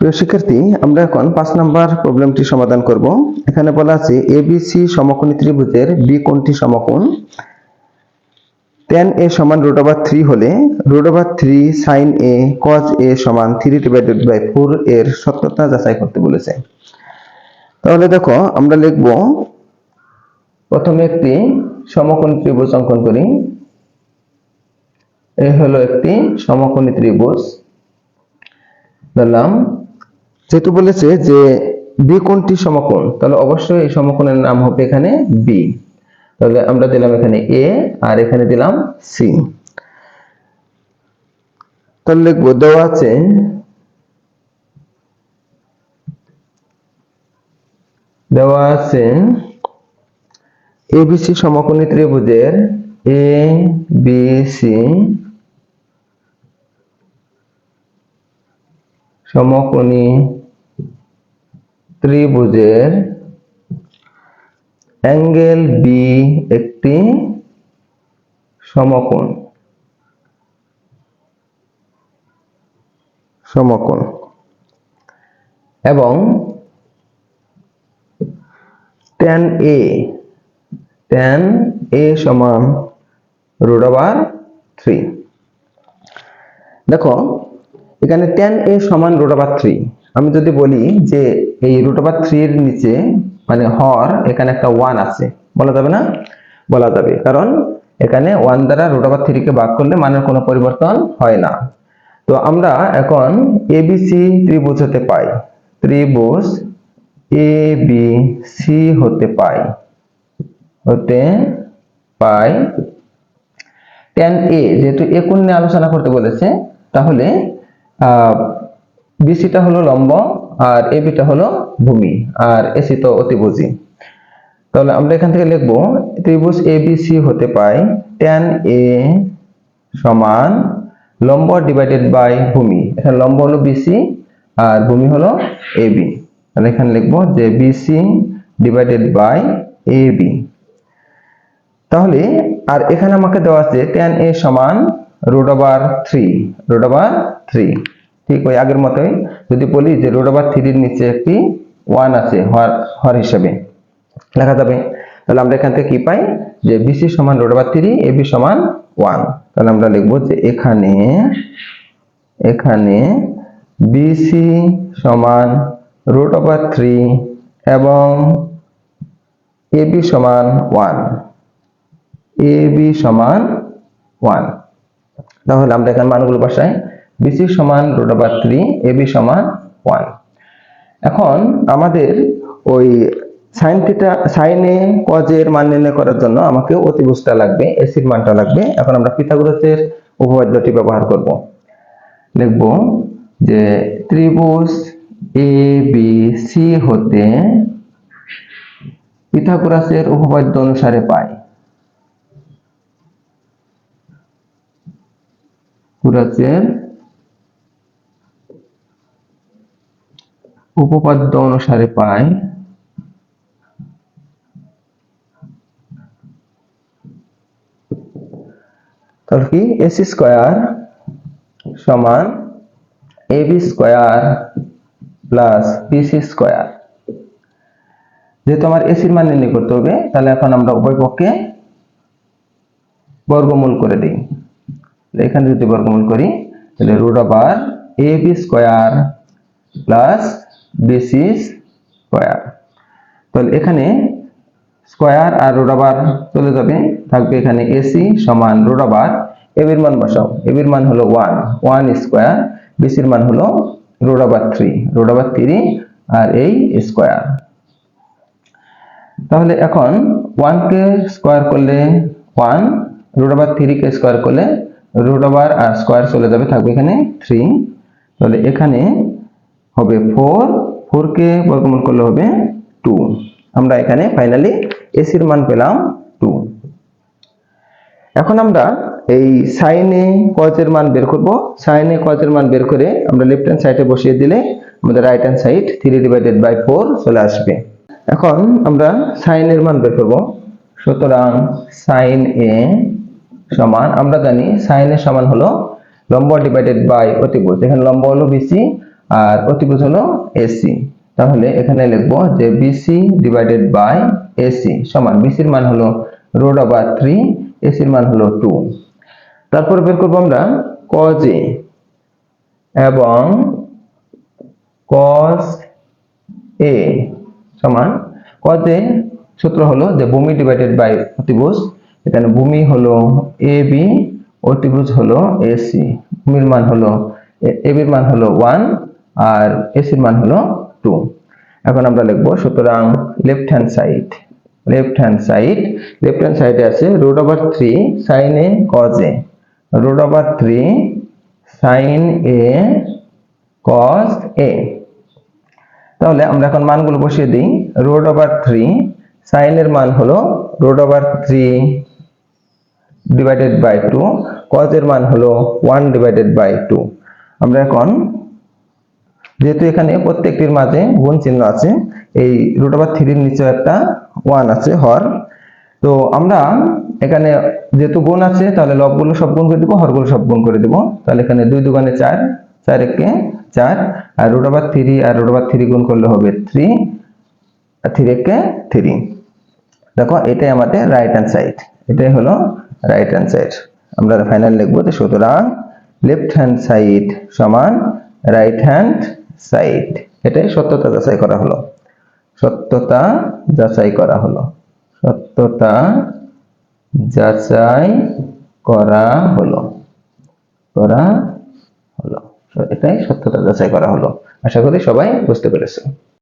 প্রিয় শিক্ষার্থী, আমরা এখন পাঁচ নাম্বার প্রবলেমটি সমাধান করব। এখানে বলা আছে এ এবিসি সমকোণী ত্রিভুজের বি কোণটি সমকোণ। টেন এ সমান রুট ওভার থ্রি হলে root over three sine A cos A সমান থ্রি ডিভাইডেড বাই ফোর এর সত্যতা যাচাই করতে বলেছে। তাহলে দেখো, আমরা লিখব, প্রথমে একটি সমকোণী ত্রিভুজ অঙ্কন করি। এই হলো একটি সমকোণী ত্রিভুজ। ধরলাম যেহেতু বলেছে যে বি কোণটি সমকোণ, তাহলে অবশ্যই এই সমকোণের নাম হবে এখানে বি তাহলে আমরা দিলাম এখানে এ আর এখানে দিলাম সি তাহলে লিখব, দেওয়া আছে দেওয়া আছে এবিসি সমকোণী ত্রিভুজের এ বি সি সমকোণী ত্রিভুজের অ্যাঙ্গেল বি একটি সমকোণ। সমকোণ। এবং tan এ tan এ সমান রুট ওভার থ্রি দেখো, এখানে tan এ সমান রুট ওভার থ্রি আমি যদি বলি যে এই রুট ওভার থ্রির নিচে মানে হর, এখানে একটা ওয়ান আছে, বলা যাবে না? বলা যাবে, কারণ এখানে ওয়ান দ্বারা রুট ওভার থ্রিকে ভাগ করলে মানের কোনো পরিবর্তন হয় না। তো আমরা এখন এ এবিসি ত্রিভুজ হতে পাই। ত্রিভুজ এ বি সি হতে পাই। হতে পাই টেন এ যেহেতু এ কোণ নিয়ে আলোচনা করতে বলেছে, তাহলে বিসিটা হলো লম্ব আর এ বিটা হলো ভূমি আর এসি তো অতিভুজি। তাহলে আমরা এখান থেকে লিখব ত্রিভুজ এ বি সি হতে পাই টেন এ সমান লম্ব ডিভাইডেড বাই ভূমি। এখানে লম্ব হলো বিসি আর ভূমি হলো এ বি তাহলে এখানে লিখব যে B C divided by A B তাহলে আর এখানে আমাকে দেওয়া আছে টেন এ সমান root over three root over three ঠিক ওই আগের মতোই যদি বলি যে রুট ওভার থ্রির নিচে একটি ওয়ান আছে হর হর হিসেবে। লেখা যাবে। তাহলে আমরা এখান থেকে কি পাই? যে বিসি সমান root over three A B সমান ওয়ান তাহলে আমরা লিখব যে এখানে এখানে বিসি সমান রুট ওভার থ্রি এবং এ বি সমান ওয়ান এ বি সমান ওয়ান তাহলে আমরা এখানে মানগুলো বসাই। বিসি সমান root over three A B সমান ওয়ান এখন আমাদের ওই সাইন থিটা সাইনে কজের মান নির্ণয় করার জন্য আমাকে অতিভুজটা লাগবে এসির মানটা লাগবে। এখন আমরা পিথাগোরাসের উপপাদ্যটি ব্যবহার করব। লিখব যে ত্রিভুজ সি হতে পিথাগোরাসের উপপাদ্য অনুসারে পাই। পিথাগোরাসের উপপাদ্য অনুসারে পাই। তাহলে কি? এসি স্কোয়ার সমান AB square plus BC square. যেহেতু আমার এসির মান নির্ণয় করতে হবে, তাহলে এখন আমরা উভয় পক্ষে বর্গমূল করে দিই। এখানে যদি বর্গমূল করি, তাহলে root over A B square plus BC square তাহলে এখানে স্কোয়ার আর ওভার চলে যাবে। থাকবে এখানে এসি সমান ওভার এবির মান বসাও। এবির মান হলো ওয়ান ওয়ান স্কোয়ার বিসির মান হলো ওভার থ্রি ওভার থ্রি আর এই স্কোয়ার তাহলে এখন ওয়ানকে স্কোয়ার করলে ওয়ান ওভার থ্রিকে স্কোয়ার করলে ওভার আর স্কোয়ার চলে যাবে। থাকবে এখানে থ্রি তাহলে এখানে হবে ফোর ফোরকে বর্গমূল করলে হবে টু আমরা এখানে ফাইনালি এসির মান পেলাম টু এখন আমরা এই সাইনে কজের মান বের করব। সাইনে কজের মান বের করে আমরা লেফট হ্যান্ড সাইডে বসিয়ে দিলে আমাদের right hand side three divided by four চলে আসবে। এখন আমরা সাইনের মান বের করব। সুতরাং সাইন এ সমান, আমরা জানি সাইন এ সমান হলো লম্ব ডিভাইডেড বাই অতিভুজ এখানে লম্ব হলো বিসি আর অতিভুজ হলো এসি তাহলে এখানে লিখব যে বিসি ডিভাইডেড বাই এসি সমান বিসির মান হলো রোড ওভার থ্রি এসির মান হলো টু তারপর বের করব আমরা কজ এ এবং কজ এ সমান কজ সূত্র হলো যে ভূমি ডিভাইডেড বাই অতিভুজ। এখানে ভূমি হলো এ বি অতিভুজ হলো এসি ভূমির মান হলো বির মান হলো ওয়ান আর এসির মান হলো টু এখন আমরা লিখব, সুতরাং left hand side left hand side left hand সাইডে আছে root over three sine A cos A root over three sine A cos A তাহলে আমরা এখন মানগুলো বসিয়ে দিই। রোড ওভার থ্রি সাইনের মান হলো root over three divided by two কজের মান হলো ওয়ান ডিভাইডেড বাই টু আমরা এখন যেহেতু এখানে প্রত্যেকটির মাঝে গুণ চিহ্ন আছে, এই রুট ওভার থ্রির নিচে একটা ওয়ান আছে, হর। তো আমরা এখানে যেহেতু গুণ আছে, তাহলে লবগুলো সব গুণ করে দিব, হরগুলো সব গুণ করে দিব। তাহলে এখানে দুই দুগানে চার চার একে চার, আর রুট ওভার থ্রি আর রুট ওভার থ্রি গুণ করলে হবে থ্রি আর থ্রি একে থ্রি দেখো, এটাই আমাদের রাইট হ্যান্ড সাইড এটাই হলো রাইট হ্যান্ড সাইড আমরা ফাইনাল লিখব যে সুতরাং লেফট হ্যান্ড সাইড সমান রাইট হ্যান্ড সাইড এটাই সত্যতা যাচাই করা হলো। সত্যতা যাচাই করা হলো। সত্যতা যাচাই করা হলো। করা হলো। এটাই সত্যতা যাচাই করা হলো। আশা করি সবাই বুঝতে পেরেছে।